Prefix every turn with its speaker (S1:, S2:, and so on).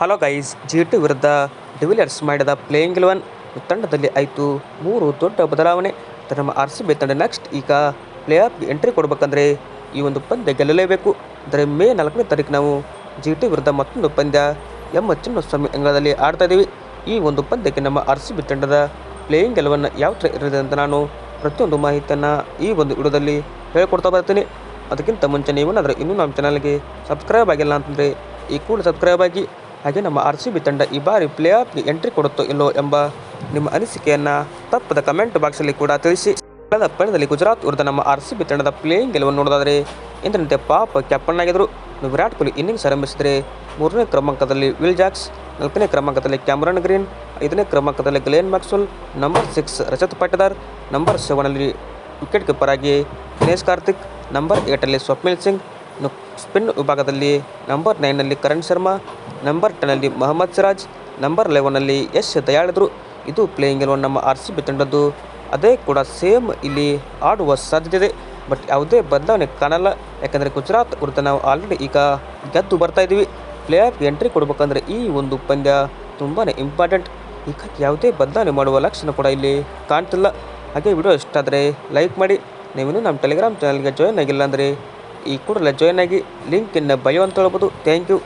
S1: Hello guys, G T ವಿರುದ್ಧ de Villiers ಮಾಡಿದ playing eleven ತಂಡದಲ್ಲಿ ಆಯಿತು. ಮೂರು ದೊಡ್ಡ ಬದಲಾವಣೆ. ನಮ್ಮ ಆರ್ ಸಿ ಬಿ ತಂಡ ನೆಕ್ಸ್ಟ್ ಈಗ ಪ್ಲೇ ಆಫ್ಗೆ ಎಂಟ್ರಿ ಕೊಡಬೇಕಂದ್ರೆ ಈ ಒಂದು ಪಂದ್ಯ ಗೆಲ್ಲಲೇಬೇಕು. ಅಂದರೆ ಮೇ ನಾಲ್ಕನೇ ತಾರೀಕು ನಾವು ಜಿ ಟಿ ವಿರುದ್ಧ ಮತ್ತೊಂದು ಪಂದ್ಯ ಎಂ ಚಿನ್ನಸ್ವಾಮಿ ಅಂಗಳದಲ್ಲಿ ಆಡ್ತಾ ಇದ್ದೀವಿ. ಈ ಒಂದು ಪಂದ್ಯಕ್ಕೆ ನಮ್ಮ ಆರ್ ಸಿ ಬಿ ತಂಡದ ಪ್ಲೇಯಿಂಗ್ ಗೆಲುವನ್ನು ಯಾವ ಥರ ಇರಲಿದೆ ಅಂತ ನಾನು ಪ್ರತಿಯೊಂದು ಮಾಹಿತಿಯನ್ನು ಈ ಒಂದು ವಿಡಿಯೋದಲ್ಲಿ ಹೇಳ್ಕೊಡ್ತಾ ಬರ್ತೀನಿ. ಅದಕ್ಕಿಂತ ಮುಂಚೆ ನೀವೇನಾದರೂ ಇನ್ನೂ ನಮ್ಮ ಚಾನಲ್ಗೆ ಸಬ್ಸ್ಕ್ರೈಬ್ ಆಗಿಲ್ಲ ಅಂತಂದರೆ ಈ ಕೂಡ ಸಬ್ಸ್ಕ್ರೈಬ್ ಆಗಿ ಹಾಗೆ ನಮ್ಮ ಆರ್ ಸಿ ಬಿ ತಂಡ ಈ ಬಾರಿ ಪ್ಲೇ ಆಫ್ಗೆ ಎಂಟ್ರಿ ಕೊಡುತ್ತೋ ಇಲ್ಲೋ ಎಂಬ ನಿಮ್ಮ ಅನಿಸಿಕೆಯನ್ನು ತಪ್ಪದ ಕಮೆಂಟ್ ಬಾಕ್ಸಲ್ಲಿ ಕೂಡ ತಿಳಿಸಿ. ಕಳೆದ ಪಂದ್ಯದಲ್ಲಿ ಗುಜರಾತ್ ವಿರುದ್ಧ ನಮ್ಮ ಆರ್ ಸಿ ಬಿ ತಂಡದ ಪ್ಲೇಯಿಂಗ್ ಗೆಲುವನ್ನು ನೋಡೋದಾದರೆ ಎಂದಿನಂತೆ ಪಾಪ್ ಕ್ಯಾಪ್ಟನ್ ಆಗಿದ್ದರು ವಿರಾಟ್ ಕೊಹ್ಲಿ ಇನ್ನಿಂಗ್ಸ್ ಆರಂಭಿಸಿದರೆ ಮೂರನೇ ಕ್ರಮಾಂಕದಲ್ಲಿ ವಿಲ್ ಜಾಕ್ಸ್, ನಾಲ್ಕನೇ ಕ್ರಮಾಂಕದಲ್ಲಿ ಕ್ಯಾಮರನ್ ಗ್ರೀನ್, ಐದನೇ ಕ್ರಮಾಂಕದಲ್ಲಿ Glenn Maxwell number six Rajat Patidar, number ಸೆವೆನಲ್ಲಿ wicket keeper ಆಗಿ ದಿನೇಶ್ ಕಾರ್ತಿಕ್, ನಂಬರ್ ಏಟಲ್ಲಿ ಸ್ವಪ್ನಿಲ್ ಸಿಂಗ್ ಸ್ಪಿನ್ ವಿಭಾಗದಲ್ಲಿ ನಂಬರ್ ನೈನಲ್ಲಿ ಕರಣ್ ಶರ್ಮಾ ನಂಬರ್ ಟೆನ್ನಲ್ಲಿ ಮೊಹಮ್ಮದ್ ಸಿರಾಜ್, ನಂಬರ್ ಲೆವೆನಲ್ಲಿ ಯಶ್ ದಯಾಳಿದ್ರು ಇದು ಪ್ಲೇಯಿಂಗ್ ಎಲೆವನ್ ನಮ್ಮ ಆರ್ ಸಿ ಬಿ ತಂಡದ್ದು. ಅದೇ ಕೂಡ ಸೇಮ್ ಇಲ್ಲಿ ಆಡುವ ಸಾಧ್ಯತೆ ಇದೆ. ಬಟ್ ಯಾವುದೇ ಬದಲಾವಣೆ ಕಾಣಲ್ಲ. ಯಾಕಂದರೆ ಗುಜರಾತ್ ವಿರುದ್ಧ ನಾವು ಆಲ್ರೆಡಿ ಈಗ ಗೆದ್ದು ಬರ್ತಾ ಇದ್ದೀವಿ ಪ್ಲೇ ಆಫ್ ಎಂಟ್ರಿ ಕೊಡ್ಬೇಕಂದ್ರೆ ಈ ಒಂದು ಪಂದ್ಯ ತುಂಬಾ ಇಂಪಾರ್ಟೆಂಟ್ ಈಗ ಯಾವುದೇ ಬದಲಾವಣೆ ಮಾಡುವ ಲಕ್ಷಣ ಕೂಡ ಇಲ್ಲಿ ಕಾಣ್ತಿಲ್ಲ. ಹಾಗೆ ವಿಡಿಯೋ ಇಷ್ಟ ಆದರೆ ಲೈಕ್ ಮಾಡಿ. ನೀವಿನ್ನೂ ನಮ್ಮ ಟೆಲಿಗ್ರಾಮ್ ಚಾನಲ್ಗೆ ಜಾಯ್ನ್ ಆಗಿಲ್ಲ ಅಂದರೆ ಈ ಕೂಡಲೇ ಜಾಯ್ನ್ ಆಗಿ. ಲಿಂಕ್ ಇನ್ನ ಬಯೋ ಅಂತ ಹೇಳ್ಬೋದು. Thank you